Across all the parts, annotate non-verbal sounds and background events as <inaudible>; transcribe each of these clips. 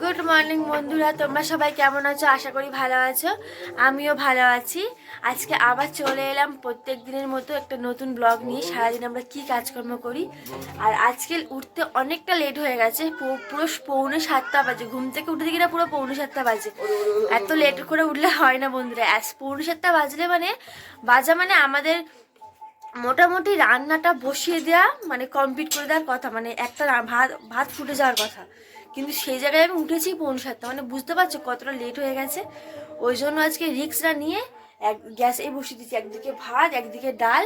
Good morning বন্ধুরা। তোমরা সবাই কেমন আছো? আশা করি ভালো আছো। আমিও ভালো আছি। আজকে আবার চলে এলাম প্রত্যেক দিনের মতো একটা নতুন ব্লগ নিয়ে। সারাদিন আমরা কি কাজকর্ম করি? আর আজকে উঠতে অনেকটা লেট হয়ে গেছে। পুরো পৌনে সাতটা বাজে। ঘুম থেকে উঠে দেখি না পুরো পৌনে সাতটা বাজে। এত লেট করে উঠলে হয় না বন্ধুরা। পৌনে সাতটা বাজলে মানে বাজা মানে আমাদের মোটামুটি রান্নাটা বসিয়ে দেওয়া মানে কমপ্লিট করে দেওয়ার কথা। মানে একটা ভাত ভাত ফুটে যাওয়ার কথা। কিন্তু সেই জায়গায় আমি উঠেছি পৌনে সাতটা। মানে বুঝতে পারছ কতটা লেট হয়ে গেছে। ওই জন্য আজকে রিক্সটা নিয়ে এক গ্যাসে বসিয়ে দিচ্ছি একদিকে ভাত, একদিকে ডাল।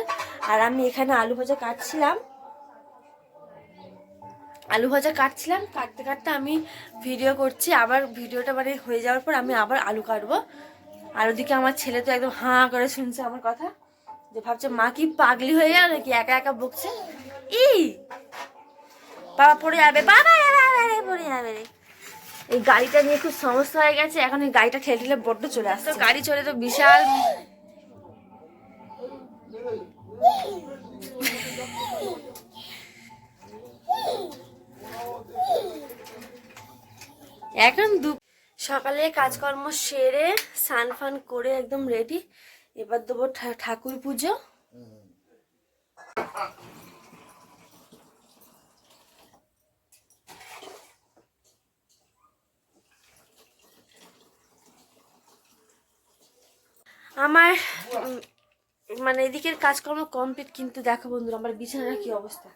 আর আমি এখানে আলু ভাজা কাটছিলাম। আলু ভাজা কাটছিলাম। কাটতে কাটতে আমি ভিডিও করছি। আবার ভিডিওটা মানে হয়ে যাওয়ার পর আমি আবার আলু কাটবো। আর ওদিকে আমার ছেলে তো একদম হাঁ করে শুনছে আমার কথা। যে ভাবছে, মা কি পাগলি হয়ে গেল নাকি? একা একা বকছে? ই বাবা পড়ে যাবে বাবা রে, পড়ে যাবে রে। এই গাড়িটা নিয়ে খুব সমস্যা হয়ে গেছে এখন এই গাড়িটা ঠেলে ঠেলে বড্ড চলে আসতো গাড়ি চলে তো বিশাল। এখন দু সকালে কাজকর্ম সেরে স্নান ফান করে একদম রেডি এবার দেবো ঠাকুর পুজো। আমার মানে এদিকের কাজকর্ম কমপ্লিট কিন্তু দেখো বন্ধুরা, আমার বিছানার কি অবস্থা?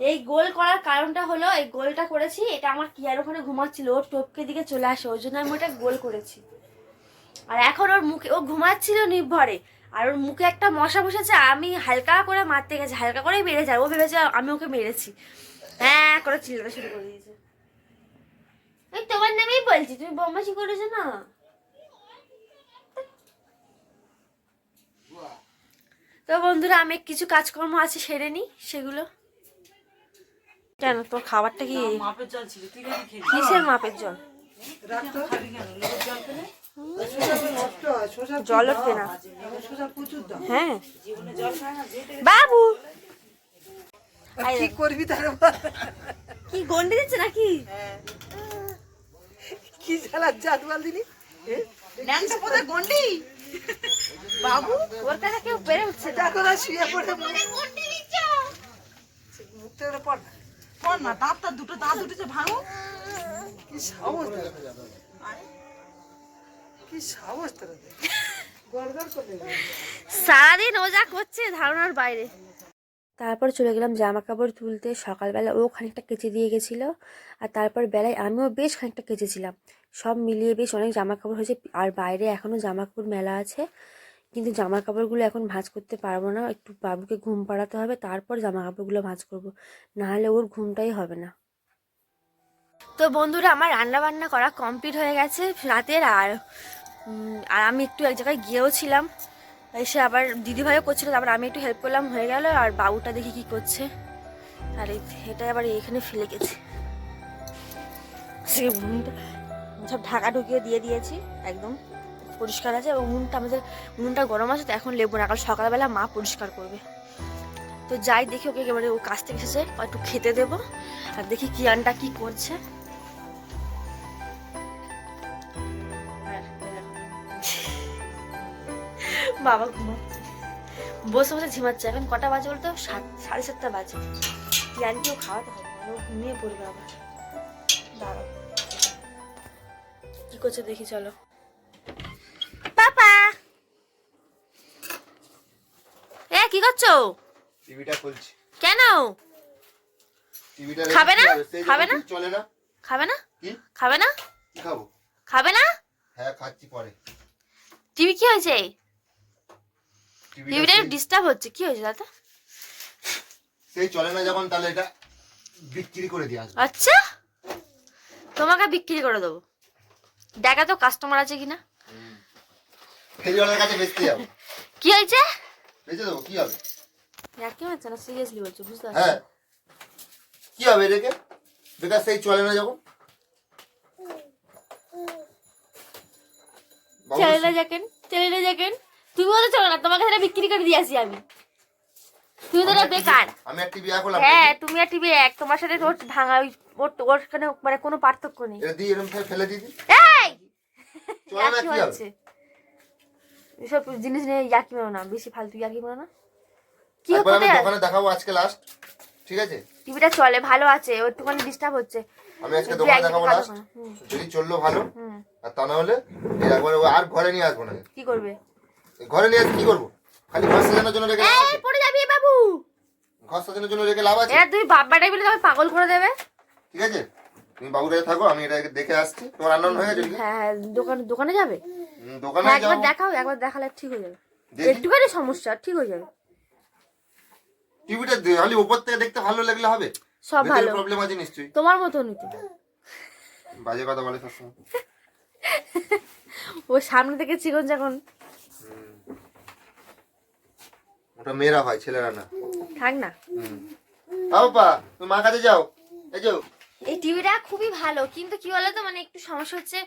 এই গোল করার কারণটা হলো, এই গোলটা করেছি, এটা আমার কিয়ার ওখানে ঘুমাচ্ছিল ওর টোপকে দিকে চলে আসে, ওই জন্য আমি ওটা গোল করেছি। আর এখন ওর মুখে, ও ঘুমাচ্ছিল নির্ভরে, আর ওর মুখে একটা মশা বসেছে আমি হালকা করে মারতে গেছি, হালকা করেই মেরে যায়, ও ভেবেছে আমি ওকে মেরেছি। হ্যাঁ করে চিল্লাতে শুরু করে দিয়েছে। তোমার নামেই বলছি, তুমি বম্বাসি করেছ না? তো বন্ধুরা আমি কিছু কাজকর্ম আছে সেরে নি সেগুলো। কেন তোর খাবারটা কি কিসের মাপের জল? জল উঠবে না। হ্যাঁ। জীবনে জল খায় না যেতে বাবু! কি করবি তার কি গন্ডি দিচ্ছে নাকি? কি জ্বালা জাদুয়াল দিলি? গন্ডি? বাবু ওর কাছে কেউ পেরে উঠছে দেখো না শুয়ে পড়ে মুখটা পড় না। পড় না দাঁত তার দুটো দাঁত উঠেছে ভাঙো। কি সাহস কি সাহস তোর সারাদিন ও যা করছে ধারণার বাইরে। তারপর চলে গেলাম জামা কাপড় তুলতে। সকালবেলা ও খানিকটা কেচে দিয়ে গেছিল আর তারপর বেলায় আমিও বেশ খানিকটা কেচেছিলাম। সব মিলিয়ে বেশ অনেক জামা কাপড় হয়েছে আর বাইরে এখনও জামা কাপড় মেলা আছে। কিন্তু জামা কাপড়গুলো এখন ভাঁজ করতে পারব না। একটু বাবুকে ঘুম পাড়াতে হবে, তারপর জামা কাপড়গুলো ভাঁজ করব। নাহলে ওর ঘুমটাই হবে না। তো বন্ধুরা, আমার রান্না বান্না করা কমপ্লিট হয়ে গেছে রাতের আর আর আমি একটু এক জায়গায় গিয়েও ছিলাম। এসে আবার দিদিভাইও করছিল, তারপর আমি একটু হেল্প করলাম, হয়ে গেল, আর বাবুটা দেখি কি করছে। আর এটা আবার এখানে ফেলে গেছে। সে উনুনটা, সব ঢাকা ঢুকিয়ে দিয়ে দিয়েছি, একদম পরিষ্কার আছে, এবং উনুনটা আমাদের, উনুনটা গরম আছে, তো এখন লেবু না, কাল সকালবেলা মা পরিষ্কার করবে। তো যাই দেখি ওকে একেবারে ও কাছ থেকে এসেছে, একটু খেতে দেবো, আর দেখি কি আনটা কি করছে। বাবা বসে বসে ঝিমাচ্ছে। এখন কটা বাজে বলতো? সাত সাড়ে সাতটা বাজে। প্ল্যানকেও খাওয়াতে হবে ও ঘুমিয়ে পড়বে আবার। দাঁড়াও। কি করছে দেখি চলো। পাপা! এ কি করছ? টিভিটা খুলছি। কেন? টিভিটা খাবে না? খাবে না? চলে না? খাবে না? খাবে না? খাব? খাবে না? হ্যাঁ খাচ্ছি পরে। টিভি কি হয়েছে? টিভিটা ডিস্টার্ব হচ্ছে। কি হয়েছে দাদা? সেই চলে না যখন তাহলে এটা বিক্রি করে দিয়ে আসবে। আচ্ছা? তোমাকে বিক্রি করে দেবো। দেখা তো কাস্টমার আছে কিনা? ফেরিওয়ালার কাছে বেচতে যাব। <laughs> কি হয়েছে? বেচে দেবো কি হবে? কি হচ্ছে না? সিরিয়াসলি বলছো বুঝতে পারছি। হ্যাঁ। কি হবে রেখে বেকার সেই চলে না যখন? চলে না যাকেন চলে না যাকেন। তুমিও তো চলো না তোমাকে সেটা বিক্রি করে দিয়ে আসি আমি। তুমি তো বেকার। আমি আর টিভি করলাম হ্যাঁ তুমি আর টিভি এক তোমার সাথে তোর ভাঙা ওই ওর মানে কোনো পার্থক্য নেই। এটা দিয়ে এরকম ফেলে- দিদি এই! চলে না কি হচ্ছে। এসব জিনিস নিয়ে ইয়াকি মেরো না বেশি ফালতু ইয়াকি মেরো না। কি আমি দোকানে দেখাবো আজকে লাস্ট ঠিক আছে? টিভিটা চলে ভালো আছে ওর একটুখানি ডিস্টার্ব হচ্ছে। আমি আজকে দোকানে দেখাবো লাস্ট যদি চলল ভালো আর তা না হলে একবার আর ঘরে নিয়ে আসব না। কি করবে? ঘরে নিয়ে কি করব? খালি ঘর সাজানোর জন্য রেখে এই পড়ে যাবি বাবু। ঘর সাজানোর জন্য রেখে লাভ আছে? এরা তুই বাবাটাই বলে তোমাকে পাগল করে দেবে। ঠিক আছে? তুমি বাবুর থাকো আমি এটা দেখে আসছি। তোমার রান্না হয়ে গেছে হ্যাঁ হ্যাঁ দোকান দোকানে যাবে? দোকানে হ্যাঁ যাও একবার দেখাও একবার দেখালে ঠিক হয়ে যাবে। একটুখানি সমস্যা ঠিক হয়ে যাবে। টিভিটা খালি উপর থেকে দেখতে ভালো লাগলে হবে। সব ভালো। প্রবলেম আছে নিশ্চয়ই। তোমার মতো নিতে বাজে কথা বলে সবসময়। ও সামনে থেকে চিকন যখন ওটা মেয়েরা হয় ছেলেরা না। থাক না। বাবা তুমি মা কাছে যাও। এই যাও এই টিভিটা খুবই ভালো কিন্তু কি বলতো মানে একটু সমস্যা হচ্ছে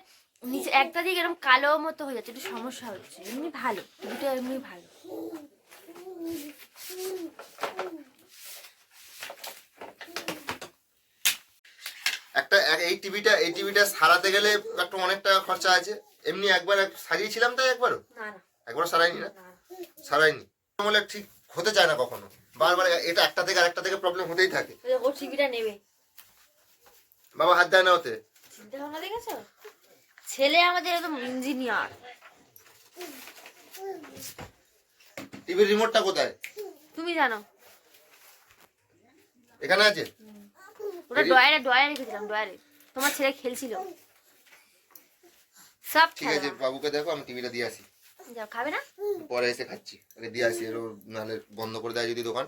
নিচে একটা দিক এরকম কালো মতো হয়ে যাচ্ছে একটু সমস্যা হচ্ছে এমনি ভালো টিভিটা এমনি ভালো। একটা এই টিভিটা এই টিভিটা সারাতে গেলে একটা অনেক টাকা খরচা আছে। এমনি একবার এক- সারিয়েছিলাম তাই একবারও? না না। একবার সারাইনি না? না সারাইনি বলে ঠিক হতে চায় না কখনো। বারবার এটা একটা থেকে আরেকটা থেকে প্রবলেম হতেই থাকে। ও টিভিটা নেবে। বাবা হাত দেয় না ওতে? চিন্তা ভাবনা দেখেছ? ছেলে আমাদের একদম ইঞ্জিনিয়ার টিভির রিমোটটা কোথায়? তুমি জানো। এখানে আছে? ওটা ডয়ারে ডয়ারে রেখেছিলাম ডয়ারে তোমার ছেলে খেলছিল। সব ঠিক আছে বাবুকে দেখো আমি টিভিটা দিয়ে আসি। যাও খাবে না? পরে এসে খাচ্ছি। আগে দিয়ে আসি এরও নাহলে বন্ধ করে দেয় যদি দোকান।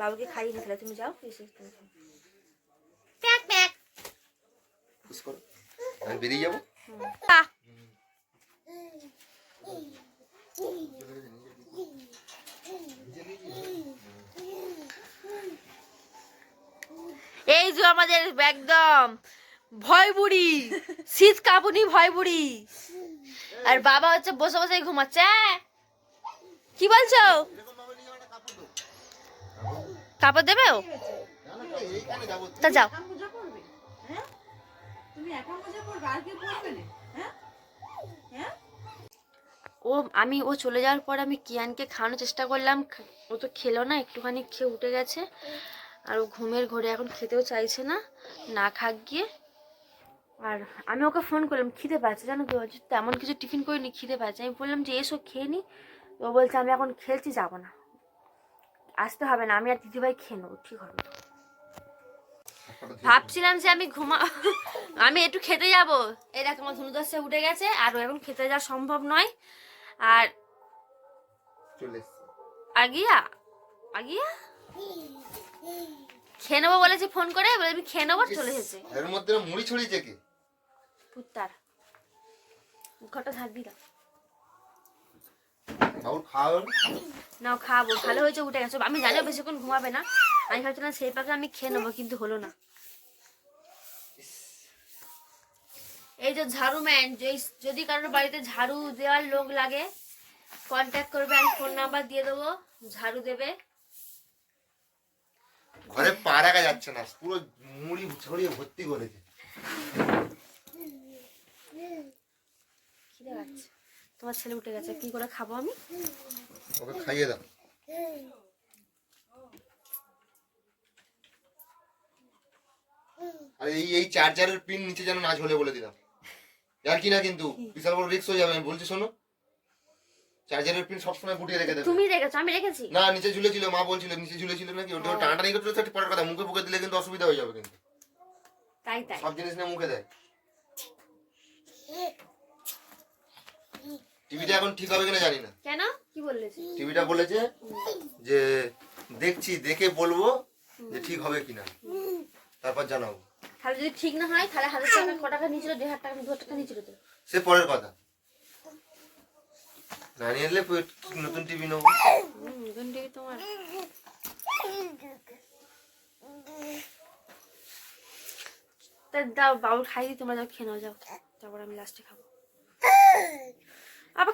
বাবুকে খাইয়ে নিয়ে তুমি যাও এসে প্যাক প্যাক। খুশ করো। আমি বেরিয়ে যাব? এই যে আমাদের একদম ভয় বুড়ি শীত কাঁপুনি ভয় বুড়ি আর বাবা হচ্ছে বসে বসে ঘুমাচ্ছে! কি বলছো? কাপড় দেবে ও? তা যাও। ও, আমি, ও চলে যাওয়ার পর আমি কিয়ানকে খাওয়ানোর চেষ্টা করলাম। ও তো খেলো না, একটুখানি খেয়ে উঠে গেছে। আর ও ঘুমের ঘরে এখন খেতেও চাইছে না। না খাক গিয়ে। আর আমি ওকে ফোন করলাম খিদে পাচ্ছে জানো কি আজ তেমন কিছু টিফিন করিনি খিদে পাচ্ছে। আমি বললাম যে এসো খেয়ে নি। ও বলছে আমি এখন খেলছি যাব না। আসতে হবে না আমি আর দিদিভাই খেয়ে নেব ঠিক হবে ভাবছিলাম যে আমি ঘুমা <laughs> আমি একটু খেতে যাব। এই দেখ আমার ধনুদাসে উঠে গেছে আর এখন খেতে যাওয়া সম্ভব নয়। আর আগিয়া? আগিয়া? খেয়ে নেব বলেছি ফোন করে বলে আমি খেয়ে নেব চলে এসেছে। এর মধ্যে মুড়ি ছড়িয়েছে কি? পুত্তার। বাবুর খাওয়া হলো? নাও খাব। ভালো হয়েছে উঠে গেছে। আমি জানিও বেশিক্ষণ ঘুমাবে না। আমি ভাবছিলাম সেই পাকে আমি খেয়ে নেব কিন্তু হলো না। এই যে ঝাড়ু ম্যান যদি কারোর বাড়িতে ঝাড়ু দেওয়ার লোক লাগে কন্ট্যাক্ট করবে আমি ফোন নাম্বার দিয়ে দেবো। ঝাড়ু দেবে। ঘরে পা রাখা যাচ্ছে না পুরো মুড়ি ছড়িয়ে ভর্তি করেছে। খিদে তোমার ছেলে উঠে গেছে কি করে খাব আমি? ওকে খাইয়ে দাও। আর এই এই চার্জারের পিন নিচে যেন না ঝোলে বলে দিলাম। আর কি না কিন্তু বিশাল বড় রিস্ক হয়ে যাবে আমি বলছি শোনো। চার্জারের পিন সবসময় গুটিয়ে রেখে দেবে। তুমি রেখেছো আমি রেখেছি। না নিচে ঝুলেছিল মা বলছিল নিচে ঝুলেছিল নাকি? ওটা টানাটানি করতে সেটা পরের কথা মুখে মুখে দিলে কিন্তু অসুবিধা হয়ে যাবে কিন্তু। তাই তাই। সব জিনিস নিয়ে মুখে দেয়। টিভিটা এখন ঠিক হবে কিনা জানি না। কেন? কি বললে টিভিটা বলেছে যে দেখছি দেখে বলব যে ঠিক হবে কিনা। তারপর জানাব। তাহলে যদি ঠিক না হয় তাহলে হাজার টাকা ক টাকা নিয়েছিল? দেড় হাজার টাকা দু হাজার টাকা নিয়েছিল তো। সে পরের কথা। না নিয়ে এলে নতুন টিভি নেব। নতুন টিভি তোমার। তা দাও বাবুর খাই দিই তোমরা যাও খেয়ে নাও যাও। তারপর আমি লাস্টে খাব।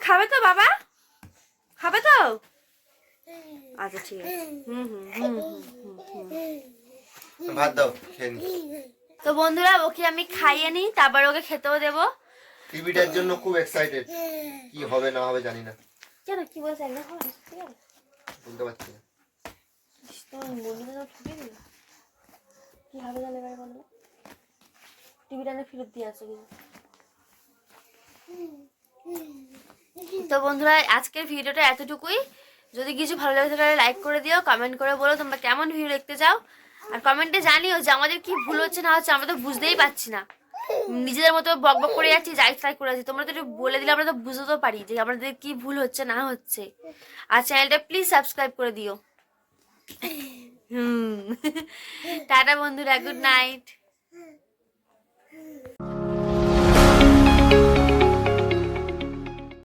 খাবে তো বাবা? খাবে তো? আচ্ছা ঠিক আছে। হুম হুম হুম হুম হুম। হুম ভাত দাও খেয়ে নি। তো বন্ধুরা ওকে আমি খাইয়ে নিই তারপর ওকে খেতেও দেবো। টিভিটার জন্য খুব এক্সাইটেড কি হবে না হবে জানি না। কেন কি বলছে? একদম বলতে পারছি না। কি হবে এবারে বলো। টিভিটা না ফেরত দিয়ে আসো কিছু তো বন্ধুরা, আজকের ভিডিওটা এতটুকুই। যদি কিছু ভালো লাগে তাহলে লাইক করে দিও কমেন্ট করে বলো তোমরা কেমন ভিডিও দেখতে চাও। আর কমেন্টে জানিও যে আমাদের কি ভুল হচ্ছে না হচ্ছে, আমরা তো বুঝতেই পারছি না। নিজেদের মতো বক বক করে যাচ্ছি, যাই তাই করে যাচ্ছি। তোমরা তো একটু বলে দিলে আমরা তো বুঝতেও পারি যে আমাদের কি ভুল হচ্ছে, না হচ্ছে। আর চ্যানেলটা প্লিজ সাবস্ক্রাইব করে দিও। হুম। টাটা বন্ধুরা গুড নাইট